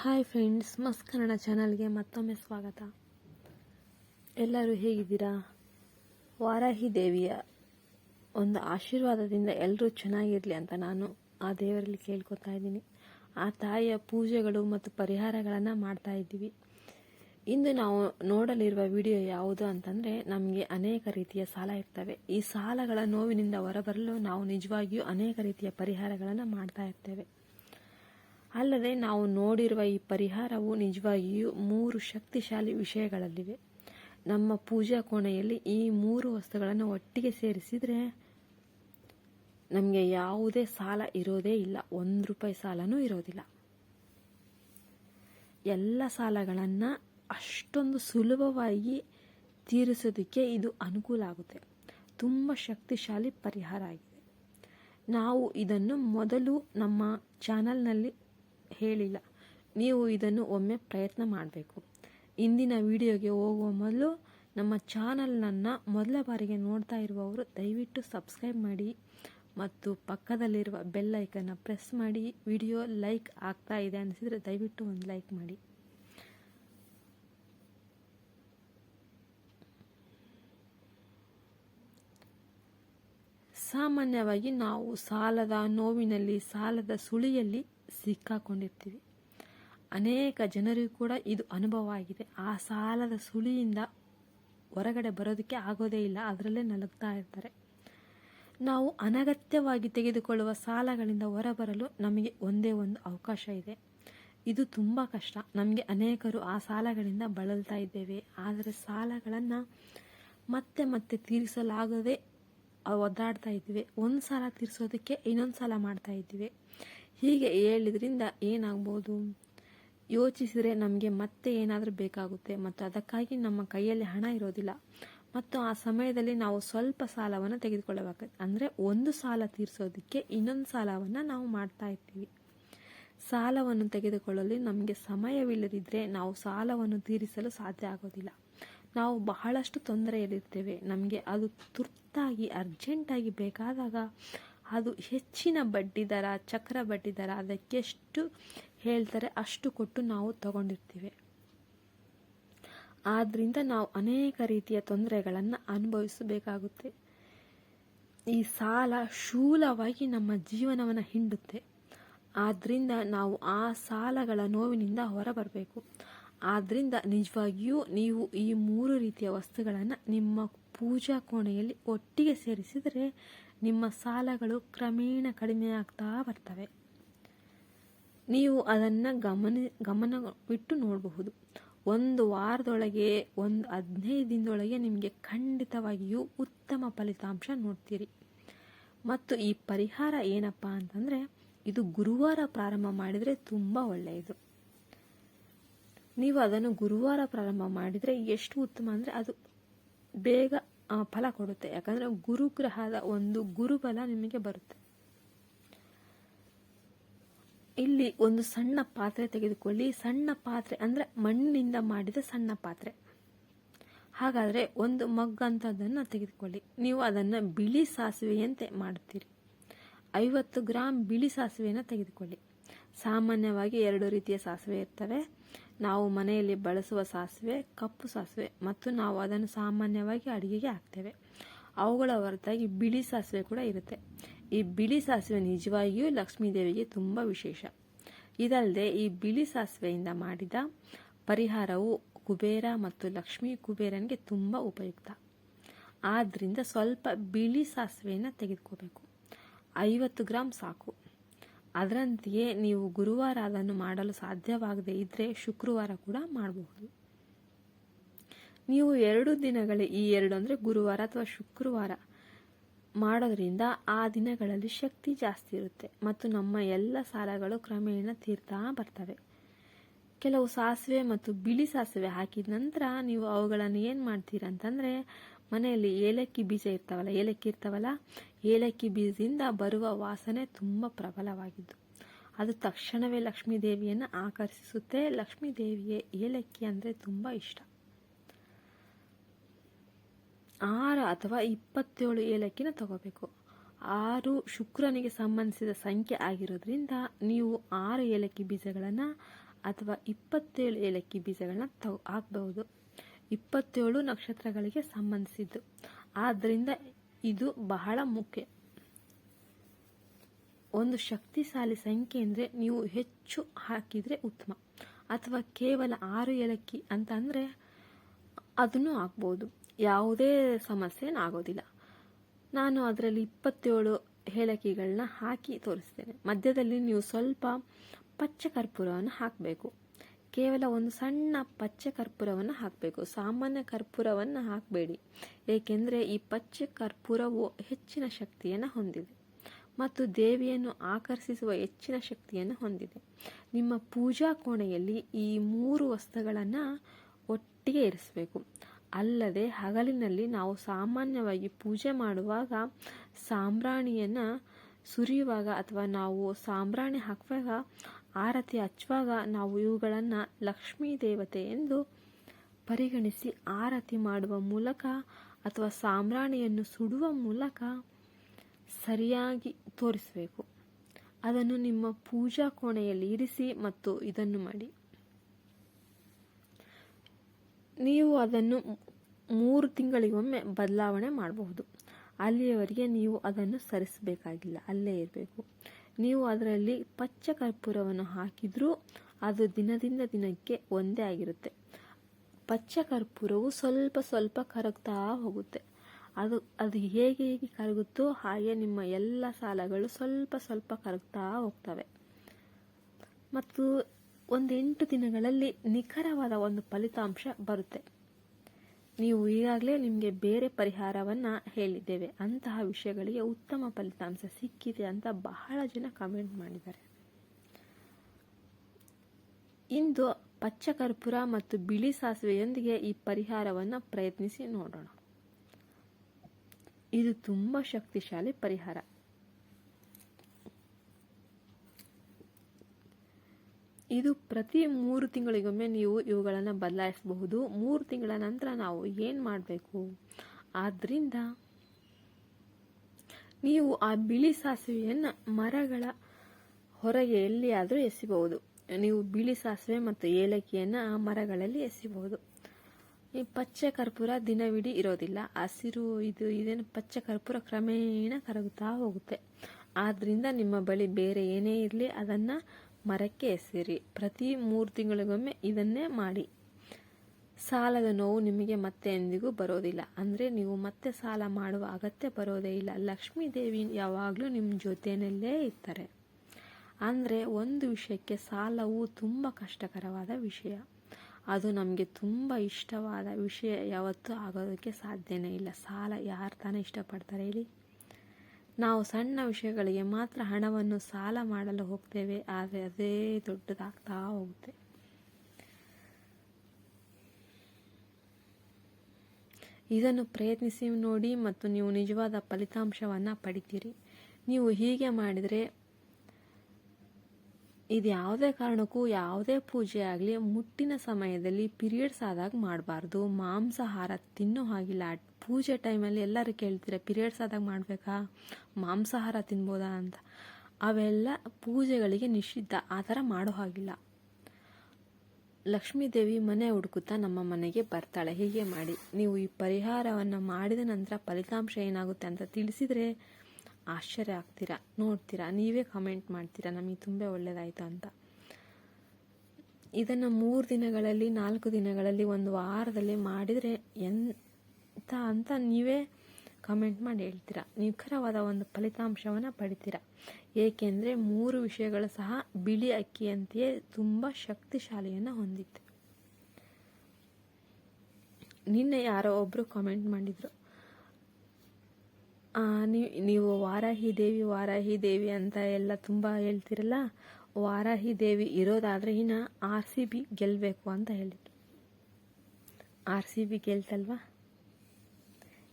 Hi friends ಮಸ್ ಕನ್ನಡ ಚಾನಲ್ಗೆ ಮತ್ತೊಮ್ಮೆ ಸ್ವಾಗತ. ಎಲ್ಲರೂ ಹೇಗಿದ್ದೀರಾ? ವಾರಾಹಿ ದೇವಿಯ ಒಂದು ಆಶೀರ್ವಾದದಿಂದ ಎಲ್ಲರೂ ಚೆನ್ನಾಗಿರಲಿ ಅಂತ ನಾನು ಆ ದೇವರಲ್ಲಿ ಕೇಳ್ಕೊತಾ ಇದ್ದೀನಿ. ಆ ತಾಯಿಯ ಪೂಜೆಗಳು ಮತ್ತು ಪರಿಹಾರಗಳನ್ನು ಮಾಡ್ತಾ ಇದ್ದೀವಿ. ಇಂದು ನಾವು ನೋಡಲಿರುವ ವಿಡಿಯೋ ಯಾವುದು ಅಂತಂದರೆ ನಮಗೆ ಅನೇಕ ರೀತಿಯ ಸಾಲ ಇರ್ತವೆ. ಈ ಸಾಲಗಳ ನೋವಿನಿಂದ ಹೊರಬರಲು ನಾವು ನಿಜವಾಗಿಯೂ ಅನೇಕ ರೀತಿಯ ಪರಿಹಾರಗಳನ್ನು ಮಾಡ್ತಾ ಇರ್ತೇವೆ. ಅಲ್ಲದೆ ನಾವು ನೋಡಿರುವ ಈ ಪರಿಹಾರವು ನಿಜವಾಗಿಯೂ ಮೂರು ಶಕ್ತಿಶಾಲಿ ವಿಷಯಗಳಲ್ಲಿವೆ. ನಮ್ಮ ಪೂಜಾ ಕೋಣೆಯಲ್ಲಿ ಈ ಮೂರು ವಸ್ತುಗಳನ್ನು ಒಟ್ಟಿಗೆ ಸೇರಿಸಿದರೆ ನಮಗೆ ಯಾವುದೇ ಸಾಲ ಇರೋದೇ ಇಲ್ಲ. ಒಂದು ರೂಪಾಯಿ ಸಾಲನೂ ಇರೋದಿಲ್ಲ. ಎಲ್ಲ ಸಾಲಗಳನ್ನು ಅಷ್ಟೊಂದು ಸುಲಭವಾಗಿ ತೀರಿಸೋದಕ್ಕೆ ಇದು ಅನುಕೂಲ ಆಗುತ್ತೆ. ತುಂಬ ಶಕ್ತಿಶಾಲಿ ಪರಿಹಾರ ಆಗಿದೆ. ನಾವು ಇದನ್ನು ಮೊದಲು ನಮ್ಮ ಚಾನಲ್ನಲ್ಲಿ ಹೇಳಿಲ್ಲ. ನೀವು ಇದನ್ನು ಒಮ್ಮೆ ಪ್ರಯತ್ನ ಮಾಡಬೇಕು. ಇಂದಿನ ವಿಡಿಯೋಗೆ ಹೋಗುವ ಮೊದಲು ನಮ್ಮ ಚಾನಲ್ನನ್ನು ಮೊದಲ ಬಾರಿಗೆ ನೋಡ್ತಾ ಇರುವವರು ದಯವಿಟ್ಟು ಸಬ್ಸ್ಕ್ರೈಬ್ ಮಾಡಿ ಮತ್ತು ಪಕ್ಕದಲ್ಲಿರುವ ಬೆಲ್ ಐಕನ್ನ ಪ್ರೆಸ್ ಮಾಡಿ. ವಿಡಿಯೋ ಲೈಕ್ ಆಗ್ತಾ ಇದೆ ಅನಿಸಿದರೆ ದಯವಿಟ್ಟು ಒಂದು ಲೈಕ್ ಮಾಡಿ. ಸಾಮಾನ್ಯವಾಗಿ ನಾವು ಸಾಲದ ನೋವಿನಲ್ಲಿ, ಸಾಲದ ಸುಳಿಯಲ್ಲಿ ಸಿಕ್ಕಾಕೊಂಡಿರ್ತೀವಿ. ಅನೇಕ ಜನರಿಗೂ ಕೂಡ ಇದು ಅನುಭವ ಆಗಿದೆ. ಆ ಸಾಲದ ಸುಳಿಯಿಂದ ಹೊರಗಡೆ ಬರೋದಕ್ಕೆ ಆಗೋದೇ ಇಲ್ಲ, ಅದರಲ್ಲೇ ನಲಗ್ತಾ ಇರ್ತಾರೆ. ನಾವು ಅನಗತ್ಯವಾಗಿ ತೆಗೆದುಕೊಳ್ಳುವ ಸಾಲಗಳಿಂದ ಹೊರಬರಲು ನಮಗೆ ಒಂದೇ ಒಂದು ಅವಕಾಶ ಇದೆ. ಇದು ತುಂಬ ಕಷ್ಟ. ನಮಗೆ ಅನೇಕರು ಆ ಸಾಲಗಳಿಂದ ಬಳಲ್ತಾ ಇದ್ದೇವೆ. ಆದರೆ ಸಾಲಗಳನ್ನು ಮತ್ತೆ ಮತ್ತೆ ತೀರಿಸಲಾಗದೆ ಒದ್ದಾಡ್ತಾ ಇದ್ದೀವಿ. ಒಂದು ಸಾಲ ತೀರಿಸೋದಕ್ಕೆ ಇನ್ನೊಂದು ಸಾಲ ಮಾಡ್ತಾ ಇದ್ದೀವಿ. ಹೀಗೆ ಹೇಳಿದ್ರಿಂದ ಏನಾಗ್ಬೋದು? ಯೋಚಿಸಿದರೆ ನಮಗೆ ಮತ್ತೆ ಏನಾದರೂ ಬೇಕಾಗುತ್ತೆ. ಮತ್ತು ಅದಕ್ಕಾಗಿ ನಮ್ಮ ಕೈಯಲ್ಲಿ ಹಣ ಇರೋದಿಲ್ಲ. ಮತ್ತು ಆ ಸಮಯದಲ್ಲಿ ನಾವು ಸ್ವಲ್ಪ ಸಾಲವನ್ನು ತೆಗೆದುಕೊಳ್ಳಬೇಕಾಗುತ್ತೆ ಅಂದರೆ ಒಂದು ಸಾಲ ತೀರಿಸೋದಕ್ಕೆ ಇನ್ನೊಂದು ಸಾಲವನ್ನು ನಾವು ಮಾಡ್ತಾ ಇರ್ತೀವಿ. ಸಾಲವನ್ನು ತೆಗೆದುಕೊಳ್ಳಲು ನಮಗೆ ಸಮಯವಿಲ್ಲದಿದ್ದರೆ ನಾವು ಸಾಲವನ್ನು ತೀರಿಸಲು ಸಾಧ್ಯ ಆಗೋದಿಲ್ಲ. ನಾವು ಬಹಳಷ್ಟು ತೊಂದರೆಯಲ್ಲಿರ್ತೇವೆ. ನಮಗೆ ಅದು ತುರ್ತಾಗಿ, ಅರ್ಜೆಂಟಾಗಿ ಬೇಕಾದಾಗ ಅದು ಹೆಚ್ಚಿನ ಬಡ್ಡಿ ದರ, ಚಕ್ರ ಬಡ್ಡಿ ದರ ಅದಕ್ಕೆಷ್ಟು ಹೇಳ್ತಾರೆ ಅಷ್ಟು ಕೊಟ್ಟು ನಾವು ತಗೊಂಡಿರ್ತೀವಿ. ಆದ್ದರಿಂದ ನಾವು ಅನೇಕ ರೀತಿಯ ತೊಂದರೆಗಳನ್ನು ಅನುಭವಿಸಬೇಕಾಗುತ್ತೆ. ಈ ಸಾಲ ಶೂಲವಾಗಿ ನಮ್ಮ ಜೀವನವನ್ನು ಹಿಂಡುತ್ತೆ. ಆದ್ದರಿಂದ ನಾವು ಆ ಸಾಲಗಳ ನೋವಿನಿಂದ ಹೊರಬರಬೇಕು. ಆದ್ದರಿಂದ ನಿಜವಾಗಿಯೂ ನೀವು ಈ ಮೂರು ರೀತಿಯ ವಸ್ತುಗಳನ್ನು ನಿಮ್ಮ ಪೂಜಾ ಕೋಣೆಯಲ್ಲಿ ಒಟ್ಟಿಗೆ ಸೇರಿಸಿದರೆ ನಿಮ್ಮ ಸಾಲಗಳು ಕ್ರಮೇಣ ಕಡಿಮೆಯಾಗ್ತಾ ಬರ್ತವೆ. ನೀವು ಅದನ್ನು ಗಮನ ಗಮನವಿಟ್ಟು ನೋಡಬಹುದು. ಒಂದು ವಾರದೊಳಗೆ, ಒಂದು ಹದಿನೈದು ದಿನದೊಳಗೆ ನಿಮಗೆ ಖಂಡಿತವಾಗಿಯೂ ಉತ್ತಮ ಫಲಿತಾಂಶ ನೋಡ್ತೀರಿ. ಮತ್ತು ಈ ಪರಿಹಾರ ಏನಪ್ಪ ಅಂತಂದರೆ, ಇದು ಗುರುವಾರ ಪ್ರಾರಂಭ ಮಾಡಿದರೆ ತುಂಬ ಒಳ್ಳೆಯದು. ನೀವು ಅದನ್ನು ಗುರುವಾರ ಪ್ರಾರಂಭ ಮಾಡಿದರೆ ಎಷ್ಟು ಉತ್ತಮ ಅಂದರೆ ಅದು ಬೇಗ ಫಲ ಕೊಡುತ್ತೆ. ಯಾಕಂದರೆ ಗುರುಗ್ರಹದ ಒಂದು ಗುರುಬಲ ನಿಮಗೆ ಬರುತ್ತೆ. ಇಲ್ಲಿ ಒಂದು ಸಣ್ಣ ಪಾತ್ರೆ ತೆಗೆದುಕೊಳ್ಳಿ. ಸಣ್ಣ ಪಾತ್ರೆ ಅಂದರೆ ಮಣ್ಣಿನಿಂದ ಮಾಡಿದ ಸಣ್ಣ ಪಾತ್ರೆ. ಹಾಗಾದರೆ ಒಂದು ಮಗ್ಗಂಥದ್ದನ್ನು ತೆಗೆದುಕೊಳ್ಳಿ. ನೀವು ಅದನ್ನು ಬಿಳಿ ಸಾಸಿವೆಯಂತೆ ಮಾಡುತ್ತೀರಿ ಐವತ್ತು ಗ್ರಾಮ್ ಬಿಳಿ ಸಾಸಿವೆಯನ್ನು ತೆಗೆದುಕೊಳ್ಳಿ. ಸಾಮಾನ್ಯವಾಗಿ ಎರಡು ರೀತಿಯ ಸಾಸಿವೆ ಇರ್ತವೆ. ನಾವು ಮನೆಯಲ್ಲಿ ಬಳಸುವ ಸಾಸಿವೆ, ಕಪ್ಪು ಸಾಸಿವೆ ಮತ್ತು ನಾವು ಅದನ್ನು ಸಾಮಾನ್ಯವಾಗಿ ಅಡುಗೆಗೆ ಹಾಕ್ತೇವೆ. ಅವುಗಳ ಹೊರತಾಗಿ ಬಿಳಿ ಸಾಸಿವೆ ಕೂಡ ಇರುತ್ತೆ. ಈ ಬಿಳಿ ಸಾಸಿವೆ ನಿಜವಾಗಿಯೂ ಲಕ್ಷ್ಮೀ ದೇವಿಗೆ ತುಂಬ ವಿಶೇಷ. ಇದಲ್ಲದೆ ಈ ಬಿಳಿ ಸಾಸಿವೆಯಿಂದ ಮಾಡಿದ ಪರಿಹಾರವು ಕುಬೇರ ಮತ್ತು ಲಕ್ಷ್ಮೀ ಕುಬೇರನಿಗೆ ತುಂಬ ಉಪಯುಕ್ತ. ಆದ್ದರಿಂದ ಸ್ವಲ್ಪ ಬಿಳಿ ಸಾಸಿವೆಯನ್ನು ತೆಗೆದುಕೋಬೇಕು. ಐವತ್ತು ಗ್ರಾಮ್ ಸಾಕು. ಅದರಂತೆಯೇ ನೀವು ಗುರುವಾರ ಅದನ್ನು ಮಾಡಲು ಸಾಧ್ಯವಾಗದೇ ಇದ್ದರೆ ಶುಕ್ರವಾರ ಕೂಡ ಮಾಡಬಹುದು. ನೀವು ಎರಡು ದಿನಗಳ ಈ ಎರಡು ಅಂದರೆ ಗುರುವಾರ ಅಥವಾ ಶುಕ್ರವಾರ ಮಾಡೋದ್ರಿಂದ ಆ ದಿನಗಳಲ್ಲಿ ಶಕ್ತಿ ಜಾಸ್ತಿ ಇರುತ್ತೆ ಮತ್ತು ನಮ್ಮ ಎಲ್ಲ ಸಾಲಗಳು ಕ್ರಮೇಣ ತೀರ್ತಾ ಬರ್ತವೆ. ಕೆಲವು ಸಾಸಿವೆ ಮತ್ತು ಬಿಳಿ ಸಾಸಿವೆ ಹಾಕಿದ ನಂತರ ನೀವು ಅವುಗಳನ್ನು ಏನು ಮಾಡ್ತೀರಂತಂದರೆ ಮನೆಯಲ್ಲಿ ಏಲಕ್ಕಿ ಬೀಜ ಇರ್ತಾವಲ್ಲ, ಏಲಕ್ಕಿ ಇರ್ತಾವಲ್ಲ, ಏಲಕ್ಕಿ ಬೀಜದಿಂದ ಬರುವ ವಾಸನೆ ತುಂಬ ಪ್ರಬಲವಾಗಿದ್ದು. ಅದು ತಕ್ಷಣವೇ ಲಕ್ಷ್ಮೀ ದೇವಿಯನ್ನು ಆಕರ್ಷಿಸುತ್ತೆ. ಲಕ್ಷ್ಮೀ ದೇವಿಗೆ ಏಲಕ್ಕಿ ಅಂದರೆ ತುಂಬ ಇಷ್ಟ. ಆರು ಅಥವಾ ಇಪ್ಪತ್ತೇಳು ಏಲಕ್ಕಿನ ತಗೋಬೇಕು. ಆರು ಶುಕ್ರನಿಗೆ ಸಂಬಂಧಿಸಿದ ಸಂಖ್ಯೆ ಆಗಿರೋದ್ರಿಂದ ನೀವು ಆರು ಏಲಕ್ಕಿ ಬೀಜಗಳನ್ನು ಅಥವಾ ಇಪ್ಪತ್ತೇಳು ಏಲಕ್ಕಿ ಬೀಜಗಳನ್ನ ತಗೋ ಹಾಕಬಹುದು. ಇಪ್ಪತ್ತೇಳು ನಕ್ಷತ್ರಗಳಿಗೆ ಸಂಬಂಧಿಸಿದ್ದು. ಆದ್ದರಿಂದ ಇದು ಬಹಳ ಮುಖ್ಯ. ಒಂದು ಶಕ್ತಿಶಾಲಿ ಸಂಖ್ಯೆ ಅಂದರೆ ನೀವು ಹೆಚ್ಚು ಹಾಕಿದರೆ ಉತ್ತಮ. ಅಥವಾ ಕೇವಲ ಆರು ಏಲಕ್ಕಿ ಅಂತ ಅಂದರೆ ಅದನ್ನು ಹಾಕ್ಬೋದು. ಯಾವುದೇ ಸಮಸ್ಯೆ ಆಗೋದಿಲ್ಲ. ನಾನು ಅದರಲ್ಲಿ ಇಪ್ಪತ್ತೇಳು ಏಲಕ್ಕಿಗಳನ್ನ ಹಾಕಿ ತೋರಿಸ್ತೇನೆ. ಮಧ್ಯದಲ್ಲಿ ನೀವು ಸ್ವಲ್ಪ ಪಚ್ಚ ಕರ್ಪೂರವನ್ನು ಹಾಕಬೇಕು. ಕೇವಲ ಒಂದು ಸಣ್ಣ ಪಚ್ಚೆ ಕರ್ಪೂರವನ್ನು ಹಾಕಬೇಕು. ಸಾಮಾನ್ಯ ಕರ್ಪೂರವನ್ನು ಹಾಕಬೇಡಿ. ಏಕೆಂದರೆ ಈ ಪಚ್ಚೆ ಕರ್ಪೂರವು ಹೆಚ್ಚಿನ ಶಕ್ತಿಯನ್ನು ಹೊಂದಿದೆ ಮತ್ತು ದೇವಿಯನ್ನು ಆಕರ್ಷಿಸುವ ಹೆಚ್ಚಿನ ಶಕ್ತಿಯನ್ನು ಹೊಂದಿದೆ. ನಿಮ್ಮ ಪೂಜಾ ಕೋಣೆಯಲ್ಲಿ ಈ ಮೂರು ವಸ್ತುಗಳನ್ನು ಒಟ್ಟಿಗೆ ಇರಿಸಬೇಕು. ಅಲ್ಲದೆ ಹಗಲಿನಲ್ಲಿ ನಾವು ಸಾಮಾನ್ಯವಾಗಿ ಪೂಜೆ ಮಾಡುವಾಗ ಸಾಂಬ್ರಾಣಿಯನ್ನು ಸುರಿಯುವಾಗ ಅಥವಾ ನಾವು ಸಾಂಬ್ರಾಣಿ ಹಾಕುವಾಗ ಆರತಿ ಹಚ್ಚುವಾಗ ನಾವು ಇವುಗಳನ್ನು ಲಕ್ಷ್ಮೀ ದೇವತೆ ಎಂದು ಪರಿಗಣಿಸಿ ಆರತಿ ಮಾಡುವ ಮೂಲಕ ಅಥವಾ ಸಾಮ್ರಾಣಿಯನ್ನು ಸುಡುವ ಮೂಲಕ ಸರಿಯಾಗಿ ತೋರಿಸಬೇಕು. ಅದನ್ನು ನಿಮ್ಮ ಪೂಜಾ ಕೋಣೆಯಲ್ಲಿ ಇರಿಸಿ ಮತ್ತು ಇದನ್ನು ಮಾಡಿ. ನೀವು ಅದನ್ನು ಮೂರು ತಿಂಗಳಿಗೊಮ್ಮೆ ಬದಲಾವಣೆ ಮಾಡಬಹುದು. ಅಲ್ಲಿಯವರೆಗೆ ನೀವು ಅದನ್ನು ಸರಿಸಬೇಕಾಗಿಲ್ಲ. ಅಲ್ಲೇ ಇರಬೇಕು. ನೀವು ಅದರಲ್ಲಿ ಪಚ್ಚ ಕರ್ಪೂರವನ್ನು ಹಾಕಿದರೂ ಅದು ದಿನದಿಂದ ದಿನಕ್ಕೆ ಒಂದೇ ಆಗಿರುತ್ತೆ. ಪಚ್ಚ ಕರ್ಪೂರವು ಸ್ವಲ್ಪ ಸ್ವಲ್ಪ ಕರಗ್ತಾ ಹೋಗುತ್ತೆ. ಅದು ಅದು ಹೇಗೆ ಹೇಗೆ ಕರಗುತ್ತೋ ಹಾಗೆ ನಿಮ್ಮ ಎಲ್ಲ ಸಾಲಗಳು ಸ್ವಲ್ಪ ಸ್ವಲ್ಪ ಕರಗ್ತಾ ಹೋಗ್ತವೆ. ಮತ್ತು ಒಂದು ಎಂಟು ದಿನಗಳಲ್ಲಿ ನಿಖರವಾದ ಒಂದು ಫಲಿತಾಂಶ ಬರುತ್ತೆ. ನೀವು ಈಗಾಗಲೇ ನಿಮಗೆ ಬೇರೆ ಪರಿಹಾರವನ್ನು ಹೇಳಿದ್ದೇವೆ. ಅಂತಹ ವಿಷಯಗಳಿಗೆ ಉತ್ತಮ ಫಲಿತಾಂಶ ಸಿಕ್ಕಿದೆ ಅಂತ ಬಹಳ ಜನ ಕಮೆಂಟ್ ಮಾಡಿದ್ದಾರೆ. ಇಂದು ಪಚ್ಚ ಕರ್ಪೂರ ಮತ್ತು ಬಿಳಿ ಸಾಸಿವೆಯೊಂದಿಗೆ ಈ ಪರಿಹಾರವನ್ನು ಪ್ರಯತ್ನಿಸಿ ನೋಡೋಣ. ಇದು ತುಂಬ ಶಕ್ತಿಶಾಲಿ ಪರಿಹಾರ. ಇದು ಪ್ರತಿ ಮೂರು ತಿಂಗಳಿಗೊಮ್ಮೆ ನೀವು ಇವುಗಳನ್ನು ಬದಲಾಯಿಸಬಹುದು. ಮೂರು ತಿಂಗಳ ನಂತರ ನಾವು ಏನು ಮಾಡಬೇಕು? ಆದ್ದರಿಂದ ನೀವು ಆ ಬಿಳಿ ಸಾಸಿವೆಯನ್ನು ಮರಗಳ ಹೊರಗೆ ಎಲ್ಲಿಯಾದರೂ ಎಸಿಬಹುದು. ನೀವು ಬಿಳಿ ಸಾಸಿವೆ ಮತ್ತು ಏಲಕ್ಕಿಯನ್ನು ಆ ಮರಗಳಲ್ಲಿ ಎಸಿಬಹುದು. ಈ ಪಚ್ಚೆ ಕರ್ಪೂರ ದಿನವಿಡೀ ಇರೋದಿಲ್ಲ. ಹಸಿರು ಇದು ಇದೇನು ಪಚ್ಚೆ ಕರ್ಪೂರ ಕ್ರಮೇಣ ಕರಗುತ್ತಾ ಹೋಗುತ್ತೆ. ಆದ್ದರಿಂದ ನಿಮ್ಮ ಬಳಿ ಬೇರೆ ಏನೇ ಇರಲಿ ಅದನ್ನು ಮರಕ್ಕೆ ಎಸೆಯಿರಿ. ಪ್ರತಿ ಮೂರು ತಿಂಗಳಿಗೊಮ್ಮೆ ಇದನ್ನೇ ಮಾಡಿ. ಸಾಲದ ನೋವು ನಿಮಗೆ ಮತ್ತೆ ಎಂದಿಗೂ ಬರೋದಿಲ್ಲ. ಅಂದರೆ ನೀವು ಮತ್ತೆ ಸಾಲ ಮಾಡುವ ಅಗತ್ಯ ಬರೋದೇ ಇಲ್ಲ. ಲಕ್ಷ್ಮೀ ದೇವಿ ಯಾವಾಗಲೂ ನಿಮ್ಮ ಜೊತೆಯಲ್ಲೇ ಇರ್ತಾರೆ. ಅಂದರೆ ಒಂದು ವಿಷಯಕ್ಕೆ ಸಾಲವು ತುಂಬ ಕಷ್ಟಕರವಾದ ವಿಷಯ. ಅದು ನಮಗೆ ತುಂಬ ಇಷ್ಟವಾದ ವಿಷಯ ಯಾವತ್ತೂ ಆಗೋದಕ್ಕೆ ಸಾಧ್ಯನೇ ಇಲ್ಲ. ಸಾಲ ಯಾರು ತಾನೇ ಇಷ್ಟಪಡ್ತಾರೆ ಹೇಳಿ? ನಾವು ಸಣ್ಣ ವಿಷಯಗಳಿಗೆ ಮಾತ್ರ ಹಣವನ್ನು ಸಾಲ ಮಾಡಲು ಹೋಗ್ತೇವೆ, ಆದರೆ ಅದೇ ದೊಡ್ಡದಾಗ್ತಾ ಹೋಗುತ್ತೆ. ಇದನ್ನು ಪ್ರಯತ್ನಿಸಿ ನೋಡಿ ಮತ್ತು ನೀವು ನಿಜವಾದ ಫಲಿತಾಂಶವನ್ನು ಪಡಿತೀರಿ. ನೀವು ಹೀಗೆ ಮಾಡಿದರೆ ಇದು ಯಾವುದೇ ಕಾರಣಕ್ಕೂ ಯಾವುದೇ ಪೂಜೆ ಆಗಲಿ, ಮುಟ್ಟಿನ ಸಮಯದಲ್ಲಿ ಪೀರಿಯಡ್ಸ್ ಆದಾಗ ಮಾಡಬಾರ್ದು. ಮಾಂಸಾಹಾರ ತಿನ್ನೋ ಹಾಗಿಲ್ಲ. ಪೂಜೆ ಟೈಮಲ್ಲಿ ಎಲ್ಲರೂ ಕೇಳ್ತೀರ ಪಿರಿಯಡ್ಸ್ ಆದಾಗ ಮಾಡಬೇಕಾ? ಮಾಂಸಾಹಾರ ತಿನ್ಬೋದಾ ಅಂತ. ಅವೆಲ್ಲ ಪೂಜೆಗಳಿಗೆ ನಿಷಿದ್ಧ. ಆ ಥರ ಮಾಡೋ ಹಾಗಿಲ್ಲ. ಲಕ್ಷ್ಮೀ ದೇವಿ ಮನೆ ಹುಡುಕುತ್ತಾ ನಮ್ಮ ಮನೆಗೆ ಬರ್ತಾಳೆ. ಹೀಗೆ ಮಾಡಿ. ನೀವು ಈ ಪರಿಹಾರವನ್ನು ಮಾಡಿದ ನಂತರ ಫಲಿತಾಂಶ ಏನಾಗುತ್ತೆ ಅಂತ ತಿಳಿಸಿದರೆ ಆಶ್ಚರ್ಯ ಆಗ್ತೀರಾ? ನೋಡ್ತೀರಾ? ನೀವೇ ಕಮೆಂಟ್ ಮಾಡ್ತೀರಾ? ನಮಗೆ ತುಂಬ ಒಳ್ಳೆಯದಾಯಿತು ಅಂತ. ಇದನ್ನು ಮೂರು ದಿನಗಳಲ್ಲಿ, ನಾಲ್ಕು ದಿನಗಳಲ್ಲಿ, ಒಂದು ವಾರದಲ್ಲಿ ಮಾಡಿದರೆ ಎಂತ ಅಂತ ನೀವೇ ಕಮೆಂಟ್ ಮಾಡಿ ಹೇಳ್ತೀರಾ? ನಿಖರವಾದ ಒಂದು ಫಲಿತಾಂಶವನ್ನು ಪಡಿತೀರಾ? ಏಕೆಂದರೆ ಮೂರು ವಿಷಯಗಳು ಸಹ ಬಿಳಿ ಅಕ್ಕಿಯಂತೆಯೇ ತುಂಬ ಶಕ್ತಿಶಾಲಿಯನ್ನು ಹೊಂದಿತ್ತು. ನಿನ್ನೆ ಯಾರೋ ಒಬ್ಬರು ಕಮೆಂಟ್ ಮಾಡಿದರು. ನೀವು ವಾರಾಹಿ ದೇವಿ ವಾರಾಹಿ ದೇವಿ ಅಂತ ಎಲ್ಲ ತುಂಬ ಹೇಳ್ತಿರಲ್ಲ, ವಾರಾಹಿ ದೇವಿ ಇರೋದಾದರೆ ಇನ್ನು ಆರ್ ಸಿ ಬಿ ಗೆಲ್ಲಬೇಕು ಅಂತ ಹೇಳಿದರು. ಆರ್ ಸಿ ಬಿ ಗೆಲ್ತಲ್ವಾ?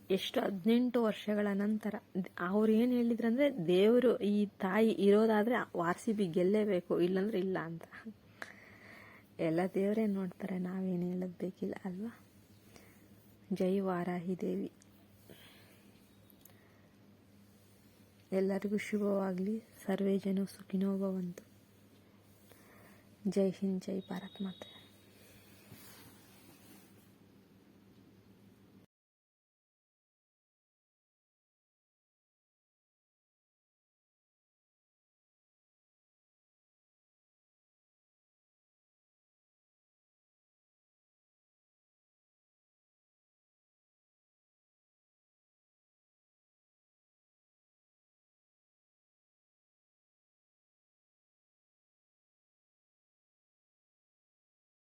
ಎಷ್ಟು ಹದಿನೆಂಟು ವರ್ಷಗಳ ನಂತರ ಅವ್ರು ಏನು ಹೇಳಿದ್ರಂದ್ರೆ, ದೇವರು ಈ ತಾಯಿ ಇರೋದಾದರೆ ಆರ್ ಸಿ ಬಿ ಗೆಲ್ಲೇಬೇಕು, ಇಲ್ಲಾಂದ್ರೆ ಇಲ್ಲ ಅಂತ. ಎಲ್ಲ ದೇವರೇ ನೋಡ್ತಾರೆ, ನಾವೇನು ಹೇಳೋದು ಬೇಕಿಲ್ಲ ಅಲ್ವಾ? ಜೈ ವಾರಾಹಿ ದೇವಿ. ಎಲ್ಲರಿಗೂ ಶುಭವಾಗಲಿ. ಸರ್ವೇ ಜನ ಸುಖಿನೋ ಭವಂತು. ಜೈ ಹಿಂದ್ ಜೈ ಭಾರತ್ ಮಾತೆ.